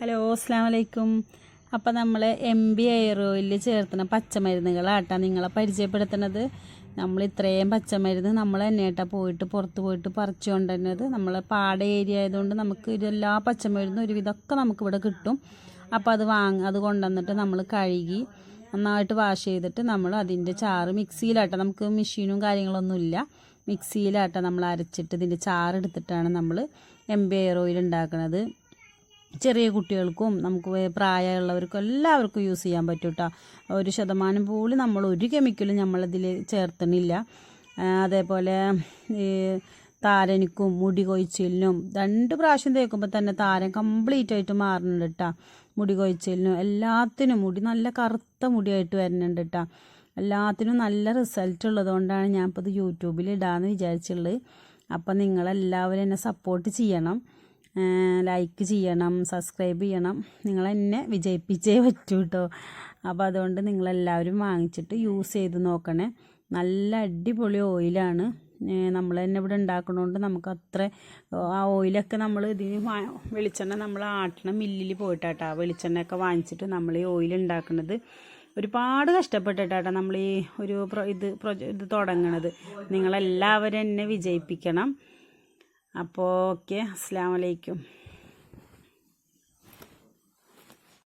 Hello അസ്സാം വലൈക്കും അപ്പം നമ്മൾ എം ബി എയർ ഓയിലിൽ ചേർത്തുന്ന പച്ചമരുന്നുകളാട്ടാ നിങ്ങളെ പരിചയപ്പെടുത്തുന്നത്. നമ്മൾ ഇത്രയും പച്ചമരുന്ന് നമ്മൾ തന്നെയാട്ടാ പോയിട്ട് പുറത്ത് പോയിട്ട് പറിച്ചു കൊണ്ടുവരുന്നത്. നമ്മൾ പാട ഏരിയ ആയതുകൊണ്ട് നമുക്ക് ഇതെല്ലാ പച്ചമരുന്നും ഒരുവിധമൊക്കെ നമുക്കിവിടെ കിട്ടും. അപ്പോൾ അത് വാങ്ങ അത് കൊണ്ടുവന്നിട്ട് നമ്മൾ കഴുകി നന്നായിട്ട് വാഷ് ചെയ്തിട്ട് നമ്മൾ അതിന്റെ ചാറ് മിക്സിയിലാട്ടാ. നമുക്ക് മെഷീനും കാര്യങ്ങളൊന്നുമില്ല. മിക്സിയിലാട്ടാ നമ്മൾ അരച്ചിട്ട് ഇതിന്റെ ചാറ് എടുത്തിട്ടാണ് നമ്മൾ എം ബി എയർ ഓയിൽ ഉണ്ടാക്കുന്നത് ചെറിയ കുട്ടികൾക്കും നമുക്ക് പ്രായമുള്ളവർക്കും എല്ലാവർക്കും യൂസ് ചെയ്യാൻ പറ്റും കേട്ടോ ഒരു ശതമാനം പോലും നമ്മൾ ഒരു കെമിക്കലും നമ്മളതിൽ ചേർത്തണില്ല അതേപോലെ ഈ താരനിക്കും മുടി കൊഴിച്ചിലിനും രണ്ട് പ്രാവശ്യം തേക്കുമ്പോൾ തന്നെ താരൻ കംപ്ലീറ്റ് ആയിട്ട് മാറുന്നുണ്ട് കേട്ടോ മുടി കൊഴിച്ചിലിനും എല്ലാത്തിനും മുടി നല്ല കറുത്ത മുടിയായിട്ട് വരുന്നുണ്ട് കേട്ടോ എല്ലാത്തിനും നല്ല റിസൾട്ട് ഉള്ളതുകൊണ്ടാണ് ഞാൻ ഇപ്പോൾ ഇത് യൂട്യൂബിൽ ഇടാമെന്ന് വിചാരിച്ചുള്ളത് അപ്പം നിങ്ങളെല്ലാവരും എന്നെ സപ്പോർട്ട് ചെയ്യണം. ലൈക്ക് ചെയ്യണം സബ്സ്ക്രൈബ് ചെയ്യണം. നിങ്ങൾ എന്നെ വിജയിപ്പിച്ചേ പറ്റൂ കേട്ടോ അപ്പോൾ അതുകൊണ്ട് നിങ്ങളെല്ലാവരും വാങ്ങിച്ചിട്ട് യൂസ് ചെയ്ത് നോക്കണേ. നല്ല അടിപൊളി ഓയിലാണ് നമ്മൾ തന്നെ ഇവിടെ ഉണ്ടാക്കണോണ്ട് നമുക്ക് അത്ര ആ ഓയിലൊക്കെ നമ്മൾ ഇതിന് വെളിച്ചെണ്ണ നമ്മൾ ആട്ടണ മില്ലിൽ പോയിട്ടാട്ടാ. വെളിച്ചെണ്ണയൊക്കെ വാങ്ങിച്ചിട്ട് നമ്മൾ ഈ ഓയിൽ ഉണ്ടാക്കുന്നത് ഒരുപാട് കഷ്ടപ്പെട്ടിട്ടാട്ടോ നമ്മൾ ഈ ഒരു ഇത് പ്രൊജ ഇത് തുടങ്ങണത്. നിങ്ങളെല്ലാവരും എന്നെ വിജയിപ്പിക്കണം. അപ്പോൾ ഓക്കെ അസ്സാം വലൈക്കും